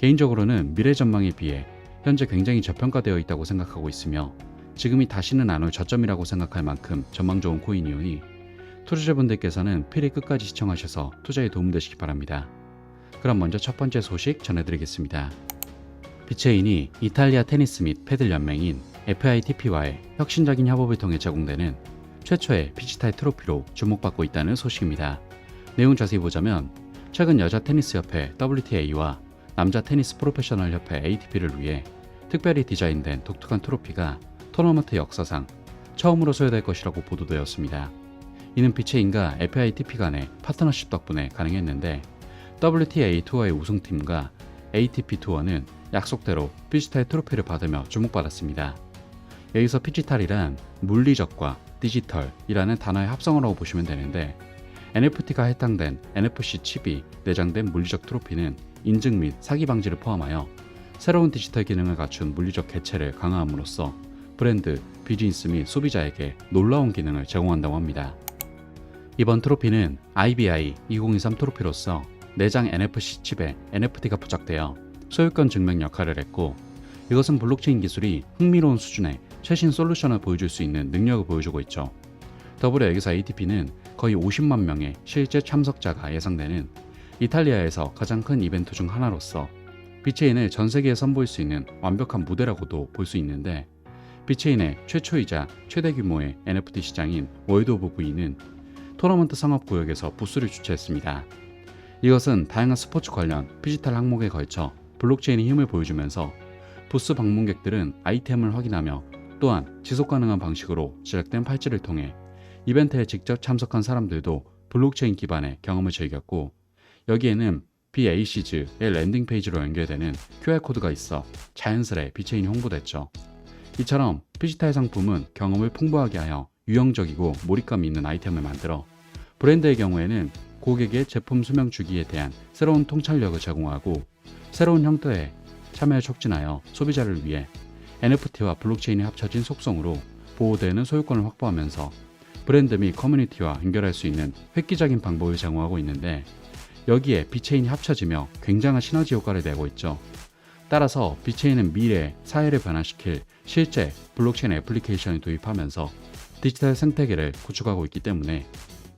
개인적으로는 미래 전망에 비해 현재 굉장히 저평가되어 있다고 생각하고 있으며 지금이 다시는 안 올 저점이라고 생각할 만큼 전망 좋은 코인이오니 투자자분들께서는 필히 끝까지 시청하셔서 투자에 도움되시기 바랍니다. 그럼 먼저 첫 번째 소식 전해드리겠습니다. 비체인이 이탈리아 테니스 및 패들 연맹인 FITP와의 혁신적인 협업을 통해 제공되는 최초의 피지타의 트로피로 주목받고 있다는 소식입니다. 내용 자세히 보자면 최근 여자 테니스 협회 WTA와 남자 테니스 프로페셔널 협회 ATP를 위해 특별히 디자인된 독특한 트로피가 토너먼트 역사상 처음으로 소요될 것이라고 보도되었습니다. 이는 비체인과 FITP 간의 파트너십 덕분에 가능했는데 WTA 투어의 우승팀과 ATP 투어는 약속대로 피지탈 트로피를 받으며 주목받았습니다. 여기서 피지탈이란 물리적과 디지털이라는 단어의 합성어라고 보시면 되는데 NFT가 해당된 NFC 칩이 내장된 물리적 트로피는 인증 및 사기 방지를 포함하여 새로운 디지털 기능을 갖춘 물리적 개체를 강화함으로써 브랜드, 비즈니스 및 소비자에게 놀라운 기능을 제공한다고 합니다. 이번 트로피는 IBI 2023 트로피로서 내장 NFC 칩에 NFT가 부착되어 소유권 증명 역할을 했고 이것은 블록체인 기술이 흥미로운 수준의 최신 솔루션을 보여줄 수 있는 능력을 보여주고 있죠. 더불어 여기서 ATP는 거의 50만 명의 실제 참석자가 예상되는 이탈리아에서 가장 큰 이벤트 중 하나로서 비체인을 전 세계에 선보일 수 있는 완벽한 무대라고도 볼 수 있는데 비체인의 최초이자 최대 규모의 NFT 시장인 월드 오브 V는 토너먼트 상업 구역에서 부스를 주최했습니다. 이것은 다양한 스포츠 관련 피지털 항목에 걸쳐 블록체인의 힘을 보여주면서 부스 방문객들은 아이템을 확인하며 또한 지속 가능한 방식으로 제작된 팔찌를 통해 이벤트에 직접 참석한 사람들도 블록체인 기반의 경험을 즐겼고 여기에는 BAC즈의 랜딩 페이지로 연결되는 QR코드가 있어 자연스레 비체인이 홍보됐죠. 이처럼 피지털 상품은 경험을 풍부하게 하여 유형적이고 몰입감 있는 아이템을 만들어 브랜드의 경우에는 고객의 제품 수명 주기에 대한 새로운 통찰력을 제공하고 새로운 형태의 참여를 촉진하여 소비자를 위해 NFT와 블록체인이 합쳐진 속성으로 보호되는 소유권을 확보하면서 브랜드 및 커뮤니티와 연결할 수 있는 획기적인 방법을 제공하고 있는데 여기에 비체인이 합쳐지며 굉장한 시너지 효과를 내고 있죠. 따라서 비체인은 미래 사회를 변화시킬 실제 블록체인 애플리케이션을 도입하면서 디지털 생태계를 구축하고 있기 때문에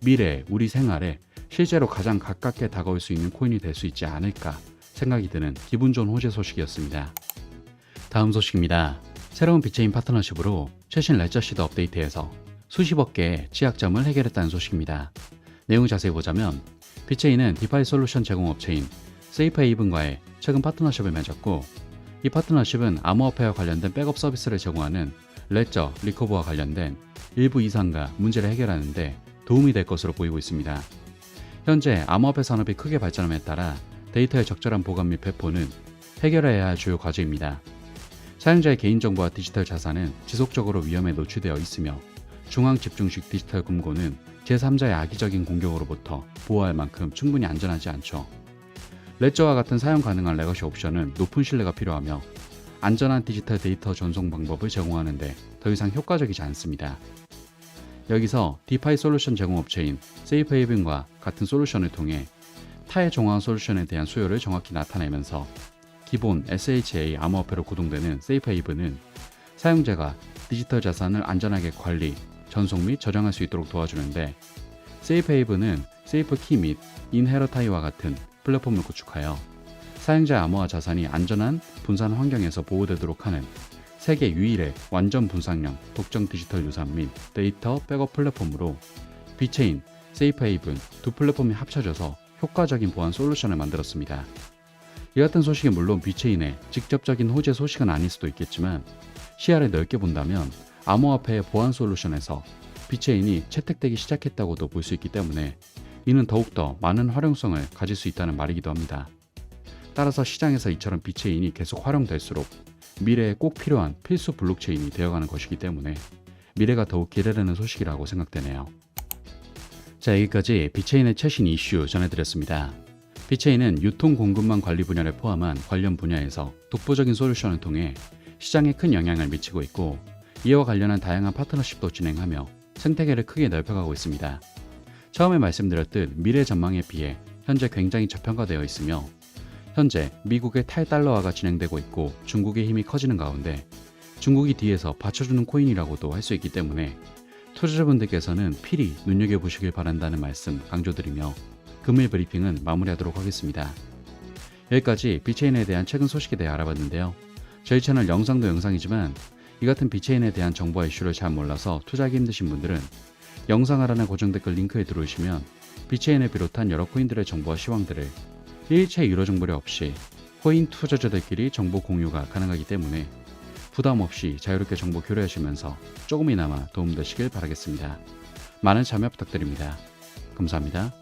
미래 우리 생활에 실제로 가장 가깝게 다가올 수 있는 코인이 될 수 있지 않을까 생각이 드는 기분 좋은 호재 소식이었습니다. 다음 소식입니다. 새로운 비체인 파트너십으로 최신 레저 시드 업데이트에서 수십억 개의 취약점을 해결했다는 소식입니다. 내용 자세히 보자면 비체인은 디파이 솔루션 제공 업체인 세이프헤이븐과의 최근 파트너십을 맺었고 이 파트너십은 암호화폐와 관련된 백업 서비스를 제공하는 레저 리커버와 관련된 일부 이상과 문제를 해결하는데 도움이 될 것으로 보이고 있습니다. 현재 암호화폐 산업이 크게 발전함에 따라 데이터의 적절한 보관 및 배포는 해결해야 할 주요 과제입니다. 사용자의 개인정보와 디지털 자산은 지속적으로 위험에 노출되어 있으며 중앙 집중식 디지털 금고는 제3자의 악의적인 공격으로부터 보호할 만큼 충분히 안전하지 않죠. 레저와 같은 사용 가능한 레거시 옵션은 높은 신뢰가 필요하며 안전한 디지털 데이터 전송 방법을 제공하는데 더 이상 효과적이지 않습니다. 여기서 디파이 솔루션 제공 업체인 세이프헤이븐과 같은 솔루션을 통해 타의 정황 솔루션에 대한 수요를 정확히 나타내면서 기본 SHA 암호화폐로 구동되는 세이프헤이븐은 사용자가 디지털 자산을 안전하게 관리, 전송 및 저장할 수 있도록 도와주는데 세이프헤이븐은 세이프키 및 인헤러타이와 같은 플랫폼을 구축하여 사용자 암호화 자산이 안전한 분산 환경에서 보호되도록 하는 세계 유일의 완전 분산형 독점 디지털 유산 및 데이터 백업 플랫폼으로 비체인, 세이프헤이븐 두 플랫폼이 합쳐져서 효과적인 보안 솔루션을 만들었습니다. 이 같은 소식이 물론 비체인의 직접적인 호재 소식은 아닐 수도 있겠지만 시야를 넓게 본다면 암호화폐의 보안 솔루션에서 비체인이 채택되기 시작했다고도 볼 수 있기 때문에 이는 더욱더 많은 활용성을 가질 수 있다는 말이기도 합니다. 따라서 시장에서 이처럼 비체인이 계속 활용될수록 미래에 꼭 필요한 필수 블록체인이 되어가는 것이기 때문에 미래가 더욱 기대되는 소식이라고 생각되네요. 자, 여기까지 비체인의 최신 이슈 전해드렸습니다. 비체인은 유통 공급망 관리 분야를 포함한 관련 분야에서 독보적인 솔루션을 통해 시장에 큰 영향을 미치고 있고 이와 관련한 다양한 파트너십도 진행하며 생태계를 크게 넓혀가고 있습니다. 처음에 말씀드렸듯 미래 전망에 비해 현재 굉장히 저평가되어 있으며 현재 미국의 탈달러화가 진행되고 있고 중국의 힘이 커지는 가운데 중국이 뒤에서 받쳐주는 코인이라고도 할 수 있기 때문에 투자자분들께서는 필히 눈여겨보시길 바란다는 말씀 강조드리며 금일 브리핑은 마무리하도록 하겠습니다. 여기까지 비체인에 대한 최근 소식에 대해 알아봤는데요. 저희 채널 영상도 영상이지만 이 같은 비체인에 대한 정보와 이슈를 잘 몰라서 투자하기 힘드신 분들은 영상 하단의 고정 댓글 링크에 들어오시면 비체인을 비롯한 여러 코인들의 정보와 시황들을 일체 유료 정보료 없이 코인 투자자들끼리 정보 공유가 가능하기 때문에 부담 없이 자유롭게 정보 교류하시면서 조금이나마 도움되시길 바라겠습니다. 많은 참여 부탁드립니다. 감사합니다.